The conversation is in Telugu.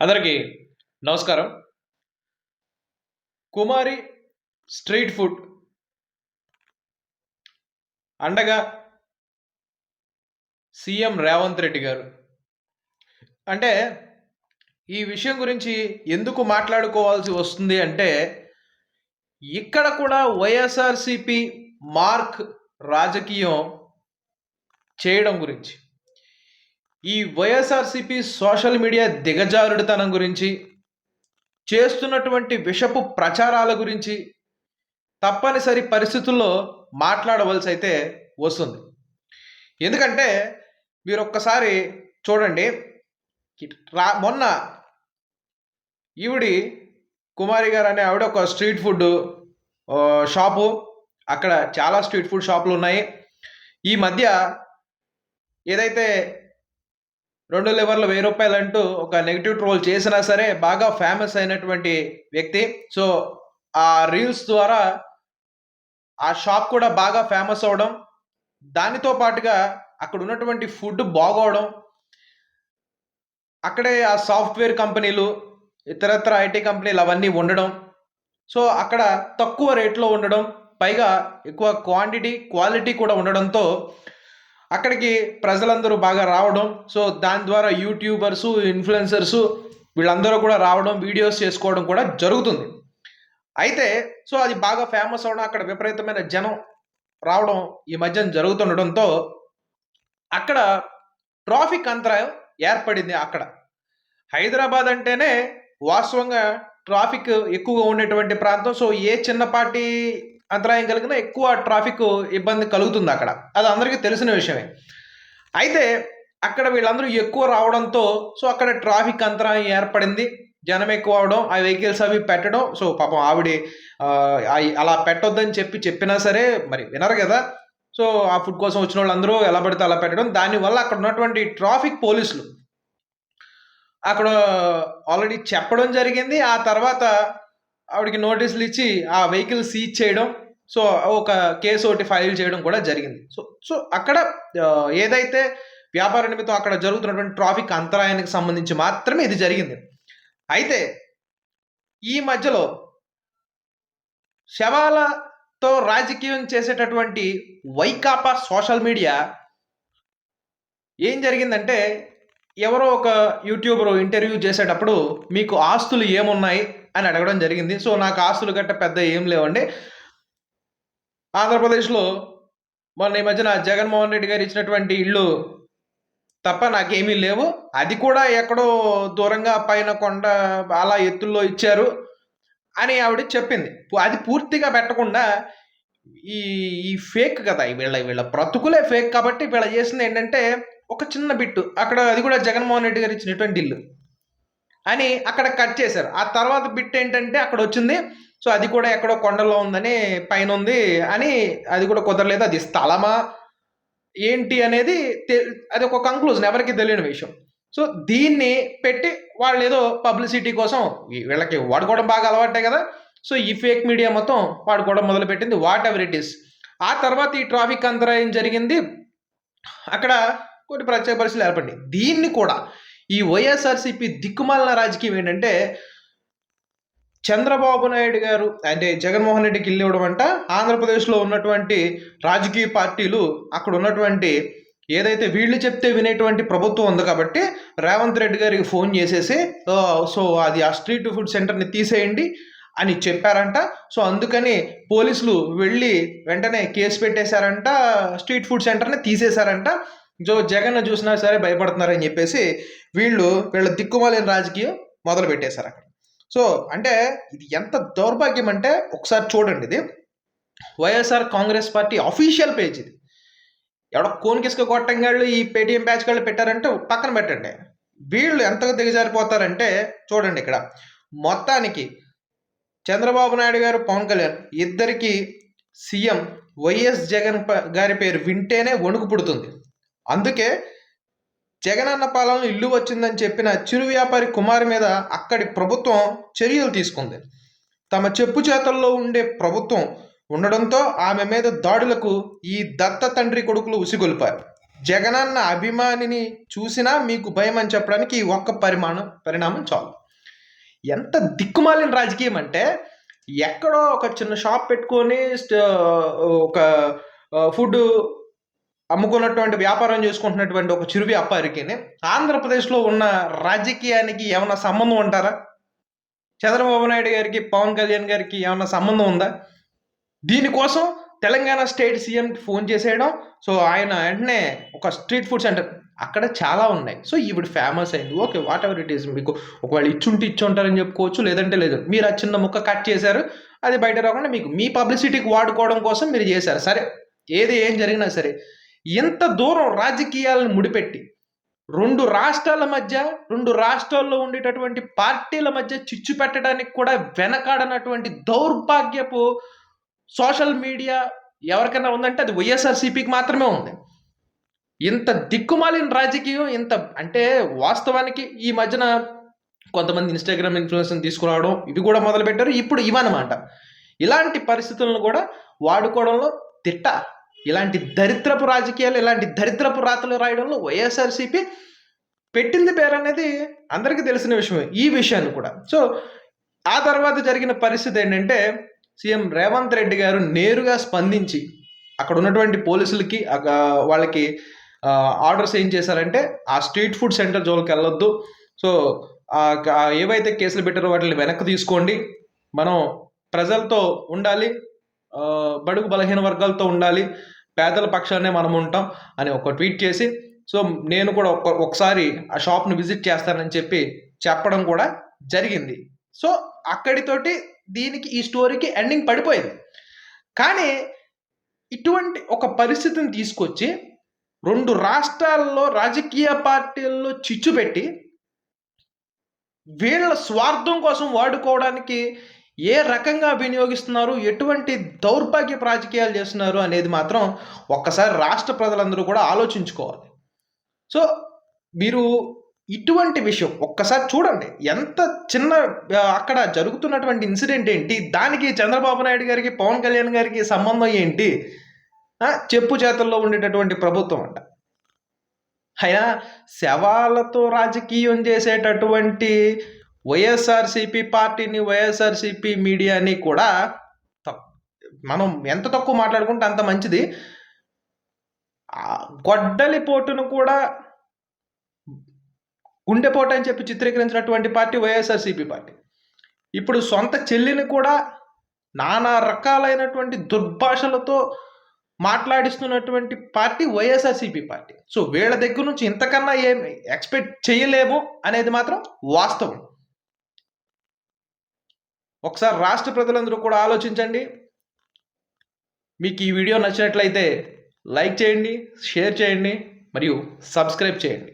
అందరికీ నమస్కారం. కుమారి స్ట్రీట్ ఫుడ్ అండగా సీఎం రేవంత్ రెడ్డి గారు. అంటే ఈ విషయం గురించి ఎందుకు మాట్లాడుకోవాల్సి వస్తుంది అంటే ఇక్కడ కూడా వైఎస్ఆర్సిపి మార్క్ రాజకీయం చేయడం గురించి. ఈ వైఎస్ఆర్సిపి సోషల్ మీడియా దిగజారుడితనం గురించి చేస్తున్నటువంటి విషపు ప్రచారాల గురించి తప్పనిసరి పరిస్థితుల్లో మాట్లాడవలసి అయితే వస్తుంది. ఎందుకంటే మీరు ఒక్కసారి చూడండి రా మొన్న ఈవిడి కుమారి గారు అనే ఆవిడ ఒక స్ట్రీట్ ఫుడ్ షాపు అక్కడ చాలా స్ట్రీట్ ఫుడ్ షాపులు ఉన్నాయి ఈ మధ్య ఏదైతే రెండు లివర్లు వెయ్యి రూపాయలు అంటూ ఒక నెగిటివ్ ట్రోల్ చేసినా సరే బాగా ఫేమస్ అయినటువంటి వ్యక్తి. సో ఆ రీల్స్ ద్వారా ఆ షాప్ కూడా బాగా ఫేమస్ అవడం. దానితో పాటుగా అక్కడ ఉన్నటువంటి ఫుడ్ బాగోవడం. అక్కడే ఆ సాఫ్ట్వేర్ కంపెనీలు ఇతరత్ర ఐటీ కంపెనీలు అవన్నీ ఉండడం. సో అక్కడ తక్కువ రేట్లో ఉండడం. పైగా ఎక్కువ క్వాంటిటీ క్వాలిటీ కూడా ఉండడంతో అక్కడికి ప్రజలందరూ బాగా రావడం సో దాని ద్వారా యూట్యూబర్సు ఇన్ఫ్లుయెన్సర్సు వీళ్ళందరూ కూడా రావడం వీడియోస్ చేసుకోవడం కూడా జరుగుతుంది. అయితే సో అది బాగా ఫేమస్ అవడం అక్కడ విపరీతమైన జనం రావడం ఈ మధ్యన జరుగుతుండడంతో అక్కడ ట్రాఫిక్ అంతరాయం ఏర్పడింది అక్కడ. హైదరాబాద్ అంటేనే వాస్తవంగా ట్రాఫిక్ ఎక్కువగా ఉండేటువంటి ప్రాంతం. సో ఏ చిన్నపాటి అంతరాయం కలిగిన ఎక్కువ ట్రాఫిక్ ఇబ్బంది కలుగుతుంది అక్కడ. అది అందరికీ తెలిసిన విషయమే. అయితే అక్కడ వీళ్ళందరూ ఎక్కువ రావడంతో సో అక్కడ ట్రాఫిక్ అంతరాయం ఏర్పడింది. జనం ఎక్కువ అవడం ఆ వెహికల్స్ అవి పెట్టడం. సో పాపం ఆవిడ అలా పెట్టొద్దని చెప్పి చెప్పినా సరే మరి వినరు కదా. సో ఆ ఫుడ్ కోసం వచ్చిన వాళ్ళందరూ ఎలా పడితే అలా పెట్టడం. దానివల్ల అక్కడ ఉన్నటువంటి ట్రాఫిక్ పోలీసులు అక్కడ ఆల్రెడీ చెప్పడం జరిగింది. ఆ తర్వాత ఆవిడకి నోటీసులు ఇచ్చి ఆ వెహికల్ సీజ్ చేయడం. సో ఒక కేసు ఒకటి ఫైల్ చేయడం కూడా జరిగింది. సో సో అక్కడ ఏదైతే వ్యాపార నిమిత్తం అక్కడ జరుగుతున్నటువంటి ట్రాఫిక్ అంతరాయానికి సంబంధించి మాత్రమే ఇది జరిగింది. అయితే ఈ మధ్యలో శవాలతో రాజకీయం చేసేటటువంటి వైకాపా సోషల్ మీడియా ఏం జరిగిందంటే ఎవరో ఒక యూట్యూబర్ ఇంటర్వ్యూ చేసేటప్పుడు మీకు ఆస్తులు ఏమున్నాయి? అని అడగడం జరిగింది. సో నాకు ఆస్తులు గట్ట పెద్ద ఏం లేవండి. ఆంధ్రప్రదేశ్లో మొన్న ఈ మధ్యన జగన్మోహన్ రెడ్డి గారు ఇచ్చినటువంటి ఇల్లు తప్ప నాకేమీ లేవు. అది కూడా ఎక్కడో దూరంగా పైన కొండ అలా ఎత్తుల్లో ఇచ్చారు అని ఆవిడ చెప్పింది. అది పూర్తిగా పెట్టకుండా ఈ ఈ ఫేక్ కదా వీళ్ళ వీళ్ళ బ్రతుకులే ఫేక్ కాబట్టి వీళ్ళ చేసింది ఏంటంటే ఒక చిన్న బిట్టు. అక్కడ అది కూడా జగన్మోహన్ రెడ్డి గారు ఇచ్చినటువంటి ఇల్లు అని అక్కడ కట్ చేశారు. ఆ తర్వాత బిట్ ఏంటంటే అక్కడ వచ్చింది సో అది కూడా ఎక్కడో కొండలో ఉందని పైన ఉంది అని అది కూడా కుదరలేదు. అది స్థలమా? ఏంటి అనేది అది ఒక కంక్లూజన్ ఎవరికి తెలియని విషయం. సో దీన్ని పెట్టి వాళ్ళు ఏదో పబ్లిసిటీ కోసం వీళ్ళకి వాడుకోవడం బాగా అలవాటే కదా. సో ఈ ఫేక్ మీడియా మొత్తం వాడుకోవడం మొదలుపెట్టింది. వాట్ ఎవర్ ఇట్ ఈస్ ఆ తర్వాత ఈ ట్రాఫిక్ అంతరాయం జరిగింది. అక్కడ కొన్ని ప్రత్యేక పరిస్థితులు ఏర్పడినాయి. దీన్ని కూడా ఈ వైఎస్ఆర్సీపీ దిక్కుమాలిన రాజకీయం ఏంటంటే చంద్రబాబు నాయుడు గారు అంటే జగన్మోహన్ రెడ్డికి ఇల్లు ఇవ్వడం అంట. ఆంధ్రప్రదేశ్లో ఉన్నటువంటి రాజకీయ పార్టీలు అక్కడ ఉన్నటువంటి ఏదైతే వీళ్ళు చెప్తే వినేటువంటి ప్రభుత్వం ఉంది కాబట్టి రేవంత్ రెడ్డి గారికి ఫోన్ చేసేసి సో అది ఆ స్ట్రీట్ ఫుడ్ సెంటర్ని తీసేయండి అని చెప్పారంట. సో అందుకని పోలీసులు వెళ్ళి వెంటనే కేసు పెట్టేశారంట స్ట్రీట్ ఫుడ్ సెంటర్ని తీసేశారంట. జో జగన్ చూసినా సరే భయపడుతున్నారని చెప్పేసి వీళ్ళు వీళ్ళ దిక్కుమాలిన రాజకీయం మొదలు పెట్టేశారు అక్కడ. సో అంటే ఇది ఎంత దౌర్భాగ్యం అంటే ఒకసారి చూడండి ఇది. YSR Congress party official page ఇది. ఎవడో కోనికిసుక కొట్టంగాళ్ళు ఈ పేటీఎం బ్యాచ్ కాళ్ళు పెట్టారంటే పక్కన పెట్టండి. వీళ్ళు ఎంతగా దిగజారిపోతారంటే చూడండి ఇక్కడ. మొత్తానికి చంద్రబాబు నాయుడు గారు పవన్ కళ్యాణ్ ఇద్దరికి సీఎం వైఎస్ జగన్ గారి పేరు వింటేనే వణుకు పుడుతుంది. అందుకే జగనన్న పాలనలో ఇల్లు వచ్చిందని చెప్పిన చిరు వ్యాపారి కుమార్ మీద అక్కడి ప్రభుత్వం చర్యలు తీసుకుంది. తమ చెప్పు చేతల్లో ఉండే ప్రభుత్వం ఉండడంతో ఆమె మీద దాడులకు ఈ దత్త తండ్రి కొడుకులు ఉసిగొల్పారు. జగనన్న అభిమానిని చూసినా మీకు భయం అని చెప్పడానికి ఈ ఒక్క పరిమాణం పరిణామం చాలు. ఎంత దిక్కుమాలిన రాజకీయం అంటే ఎక్కడో ఒక చిన్న షాప్ పెట్టుకొని ఒక ఫుడ్ అమ్ముకున్నటువంటి వ్యాపారం చేసుకుంటున్నటువంటి ఒక చిరు వ్యాపారికిని ఆంధ్రప్రదేశ్లో ఉన్న రాజకీయానికి ఏమైనా సంబంధం ఉంటారా? చంద్రబాబు నాయుడు గారికి పవన్ కళ్యాణ్ గారికి ఏమైనా సంబంధం ఉందా? దీనికోసం తెలంగాణ స్టేట్ సీఎంకి ఫోన్ చేసేయడం సో ఆయన వెంటనే ఒక స్ట్రీట్ ఫుడ్ సెంటర్ అక్కడ చాలా ఉన్నాయి. సో ఈవిడ ఫేమస్ అయింది. Okay whatever it is మీకు ఒకవేళ ఇచ్చుంటే ఇచ్చి ఉంటారని చెప్పుకోవచ్చు లేదంటే లేదు. మీరు ఆ చిన్న ముక్క కట్ చేశారు అది బయట రాకుండా మీకు మీ పబ్లిసిటీకి వాడుకోవడం కోసం మీరు చేశారు. సరే ఏది ఏం జరిగినా సరే ఇంత దూరం రాజకీయాలను ముడిపెట్టి రెండు రాష్ట్రాల మధ్య రెండు రాష్ట్రాల్లో ఉండేటటువంటి పార్టీల మధ్య చిచ్చు పెట్టడానికి కూడా వెనకాడనటువంటి దౌర్భాగ్యపు సోషల్ మీడియా ఎవరికైనా ఉందంటే అది వైఎస్ఆర్సీపీకి మాత్రమే ఉంది. ఇంత దిక్కుమాలిన రాజకీయం ఇంత అంటే వాస్తవానికి ఈ మధ్యన కొంతమంది ఇన్స్టాగ్రామ్ ఇన్ఫ్లుయెన్స్ని తీసుకురావడం ఇవి కూడా మొదలుపెట్టారు. ఇప్పుడు ఇవన్నమాట. ఇలాంటి పరిస్థితులను కూడా వాడుకోవడంలో తిట్ట ఇలాంటి దరిద్రపు రాజకీయాలు ఇలాంటి దరిద్రపు రాతలు రాయడంలో వైఎస్ఆర్సీపీ పెట్టింది పేరు అనేది అందరికీ తెలిసిన విషయమే ఈ విషయాన్ని కూడా. సో ఆ తర్వాత జరిగిన పరిస్థితి ఏంటంటే సీఎం రేవంత్ రెడ్డి గారు నేరుగా స్పందించి అక్కడ ఉన్నటువంటి పోలీసులకి వాళ్ళకి ఆర్డర్స్ ఏం చేశారంటే ఆ స్ట్రీట్ ఫుడ్ సెంటర్ జోలికి వెళ్ళొద్దు. సో ఏవైతే కేసులు పెట్టారో వాటిని వెనక్కి తీసుకోండి. మనం ప్రజలతో ఉండాలి. బడుగు బలహీన వర్గాలతో ఉండాలి. పేదల పక్షానే మనం ఉంటాం అని ఒక ట్వీట్ చేసి సో నేను కూడా ఒక ఒకసారి ఆ షాప్ని విజిట్ చేస్తానని చెప్పి చెప్పడం కూడా జరిగింది. సో అక్కడితోటి దీనికి ఈ స్టోరీకి ఎండింగ్ పడిపోయింది. కానీ ఇటువంటి ఒక పరిస్థితిని తీసుకొచ్చి రెండు రాష్ట్రాల్లో రాజకీయ పార్టీల్లో చిచ్చు పెట్టి వీళ్ళ స్వార్థం కోసం వాడుకోవడానికి ఏ రకంగా వినియోగిస్తున్నారు? ఎటువంటి దౌర్భాగ్య రాజకీయాలు చేస్తున్నారు? అనేది మాత్రం ఒక్కసారి రాష్ట్ర ప్రజలందరూ కూడా ఆలోచించుకోవాలి. సో మీరు ఇటువంటి విషయం ఒక్కసారి చూడండి. ఎంత చిన్న అక్కడ జరుగుతున్నటువంటి ఇన్సిడెంట్ ఏంటి? దానికి చంద్రబాబు నాయుడు గారికి పవన్ కళ్యాణ్ గారికి సంబంధం ఏంటి? చెప్పు చేతల్లో ఉండేటటువంటి ప్రభుత్వం అంట. అయినా శవాలతో రాజకీయం చేసేటటువంటి వైఎస్ఆర్సీపీ పార్టీని వైఎస్ఆర్సీపీ మీడియాని కూడా మనం ఎంత తక్కువ మాట్లాడుకుంటే అంత మంచిది. గొడ్డలిపోటును గొడ్డలి పోటును కూడా గుండెపోటు అని చెప్పి చిత్రీకరించినటువంటి పార్టీ వైఎస్ఆర్సీపీ పార్టీ. ఇప్పుడు సొంత చెల్లిని కూడా నానా రకాలైనటువంటి దుర్భాషలతో మాట్లాడిస్తున్నటువంటి పార్టీ వైఎస్ఆర్సీపీ పార్టీ. సో వీళ్ళ దగ్గర నుంచి ఇంతకన్నా ఏం ఎక్స్పెక్ట్ చేయలేము అనేది మాత్రం వాస్తవం. ఒకసారి రాష్ట్ర ప్రజలందరూ కూడా ఆలోచించండి. మీకు ఈ వీడియో నచ్చినట్లయితే లైక్ చేయండి షేర్ చేయండి మరియు సబ్స్క్రైబ్ చేయండి.